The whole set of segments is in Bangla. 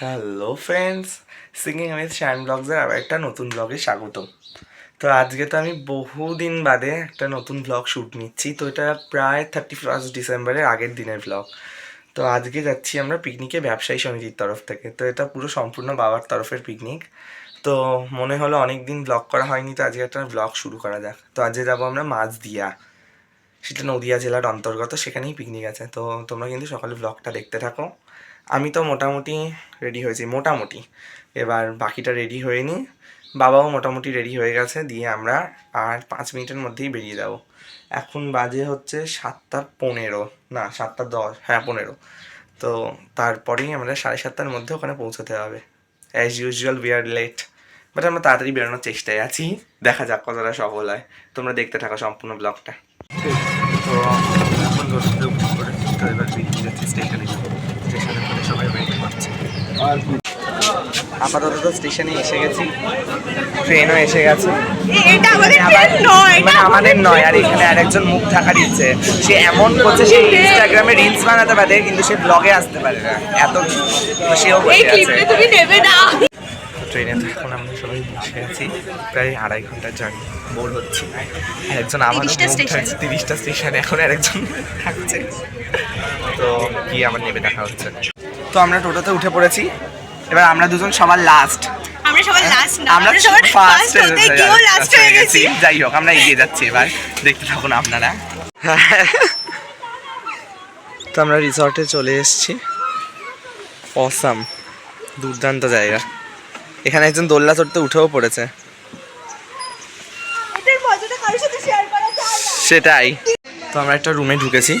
Hello friends singing with Shaan ব্লগসের আবার একটা নতুন ব্লগে স্বাগত তো আজকে তো আমি বহুদিন বাদে একটা নতুন ব্লগ শ্যুট নিচ্ছি। তো এটা প্রায় থার্টি ফার্স্ট ডিসেম্বরের আগের দিনের ব্লগ তো আজকে যাচ্ছি আমরা পিকনিকে ব্যবসায়ী সমিতির তরফ থেকে। তো এটা পুরো সম্পূর্ণ বাবার তরফের পিকনিক তো মনে হলো অনেক দিন ব্লগ করা হয়নি, তো আজকে একটা ব্লগ শুরু করা যাক। তো আজকে যাব আমরা মাছ দিয়া সেটা নদিয়া জেলার অন্তর্গত, সেখানেই পিকনিক আছে। তো তোমরা কিন্তু সকালে ব্লগটা দেখতে থাকো। আমি তো মোটামুটি রেডি হয়েছি, মোটামুটি। এবার বাকিটা রেডি হয়নি বাবাও মোটামুটি রেডি হয়ে গেছে, দিয়ে আমরা আর পাঁচ মিনিটের মধ্যেই বেরিয়ে যাব। এখন বাজে হচ্ছে সাতটা পনেরো, না, সাতটা দশ হ্যাঁ পনেরো। তো তারপরেই আমরা সাড়ে সাতটার মধ্যে ওখানে পৌঁছতে হবে। As usual we are late but আমরা তাড়াতাড়ি বেরোনোর চেষ্টায় আছি। দেখা যাক কতটা সফল হয়। তোমরা দেখতে থাকো সম্পূর্ণ ব্লগটা। তো এখন রোদে উঠে তো এবার বেরিয়ে যাচ্ছি স্টেশনে স্টেশনে করে সবাই ওয়েট করছে আপাতত স্টেশনে এসে গেছি ট্রেনও এসে গেছে নয় মানে আমাদের নয় আর এখানে আরেকজন মুখ ঢাকা দিচ্ছে। সে এমন করছে সে ইনস্টাগ্রামে রিলস বানাতে পারে কিন্তু সে ব্লগে আসতে পারে না। এত সেও বসে আছে। ট্রেনে তো এখন আমরা সবাই বসে আছি। প্রায় আড়াই ঘণ্টার জার্নি বোর হচ্ছি। একজন আমার তিরিশটা স্টেশন। এখন আর একজন থাকছে। তো কি আমার নেবে দেখা হচ্ছে। তো আমরা টোটোতে উঠে পড়েছি। এবার আমরা দুজন সবার লাস্ট আমরা সবাই লাস্ট না আমরা আমরা ফার্স্ট হতে গিয়েও লাস্ট হয়ে গেছি। যাই হোক আমরা এগিয়ে যাচ্ছি এবার। দেখতে থাকুন আপনারা। তো আমরা রিসর্টে চলে এসেছি। অসাম দুর্দান্ত জায়গা। এখানে একজন দোল্লা চড়তে উঠেও পড়েছে। এটার মজাটা কারোর সাথে শেয়ার করা যায় না। সেটাই। তো আমরা একটা রুমে ঢুকেছি।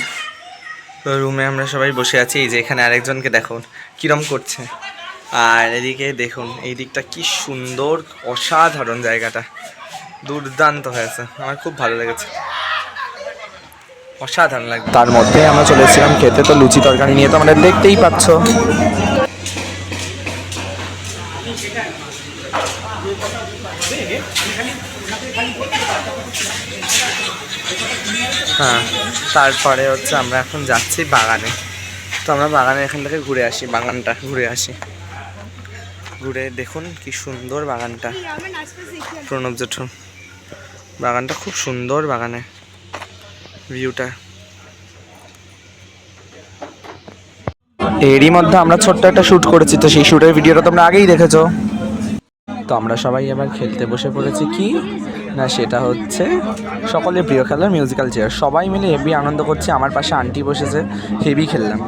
তো রুমে আমরা সবাই বসে আছি। এই যে এখানে আরেকজনকে দেখুন কিরম করছে। আর এদিকে দেখুন এই দিকটা কি সুন্দর অসাধারণ জায়গাটা। দুর্দান্ত হয়েছে। আমার খুব ভালো লেগেছে। অসাধারণ লাগবে তার মধ্যে আমরা চলে এসেছিলাম খেতে। তো লুচি তরকারি নিয়ে তো আমাদের দেখতেই পাচ্ছ। হ্যাঁ তারপরে হচ্ছে আমরা এখন যাচ্ছি বাগানে। তো আমরা বাগানে এখান থেকে ঘুরে আসি, বাগানটা ঘুরে আসি। ঘুরে দেখুন কি সুন্দর বাগানটা। প্রণব জেঠু বাগানটা খুব সুন্দর বাগানে। ভিউটা। এরই মধ্যে আমরা ছোট্ট একটা শ্যুট করেছি, তো সেই শ্যুটের ভিডিওটা তোমরা আগেই দেখেছ। তো আমরা সবাই আবার খেলতে বসে পড়েছি কি? না, সেটা হচ্ছে সকলের প্রিয় খেলার মিউজিক্যাল চেয়ার সবাই মিলে হেভি আনন্দ করছি, আমার পাশে আন্টি বসেছে, হেভি খেললাম।